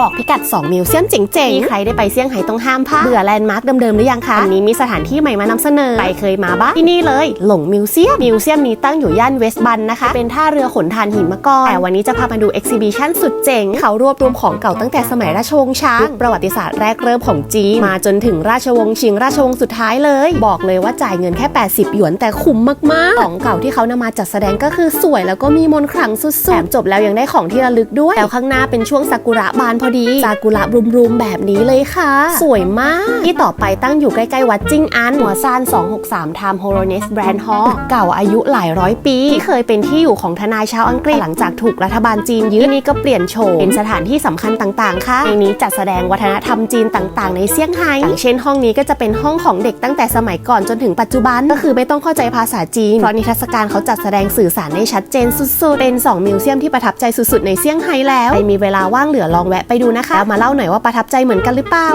บอกพิกัด 2 มิวเซียมเจ๋งๆที่ใครได้ไปเซี่ยงไฮ้ต้องห้ามพลาดเบื่อแลนด์มาร์คเดิมๆหรือยังคะอันนี้มีสถานที่ใหม่มานำเสนอ ไปเคยมาบ้างที่นี่เลย หลงมิวเซียม มิวเซียมนี้ตั้งอยู่ย่านเวสต์บันนะคะ เป็นท่าเรือขนถ่านหินมาก่อน แต่วันนี้จะพามาดูเอ็กซิบิชันสุดเจ๋ง เขารวบรวมของเก่าตั้งแต่สมัยราชวงศ์ช้างยุคประวัติศาสตร์แรกเริ่มของจีนมาจนถึงราชวงศ์ชิงราชวงศ์สุดท้ายเลย บอกเลยว่าจ่ายเงินแค่ 80 หยวนแต่คุ้มมากๆ ของเก่าที่เขานำมาจัดแสดงก็คือสวยแล้วก็มีมนต์ขลังสุดๆแถมจบแล้วยังได้ของที่ระลึกด้วยแล้วข้างหน้าเป็นช่วงซากุระบานพอดีซากุระรุมๆแบบนี้เลยค่ะ สวยมาก ที่ต่อไปตั้งอยู่ใกล้ ๆ วัดจิ้งอัน หัวซาน 263 Time h o r o n e s Brand Hall เก่าอายุหลายร้อยปี ที่เคยเป็นที่อยู่ของทนายชาวอังกฤษหลังจากถูกรัฐบาลจีนยึดที่นี่ก็เปลี่ยนโฉมเป็นสถานที่สำคัญต่างๆ ค่ะ ในนี้จัดแสดงวัฒนธรรมจีนต่างๆ ในเซี่ยงไฮ้อย่างเช่นห้องนี้ก็จะเป็นห้องของเด็กตั้งแต่สมัยก่อนจนถึงปัจจุบันก็คือไม่ต้องเข้าใจภาษาจีนเพราะนิทรรศการเขาจัดแสดงสื่อสารได้ชัดเจนสุดๆ เป็น 2 มิวเซียมที่ประทับใจสุดๆในเซี่ยงไฮ้แล้วใครมีเวลาว่างเหลือลองแวะไปดูนะคะแล้วมาเล่าหน่อยว่าประทับใจเหมือนกันหรือเปล่า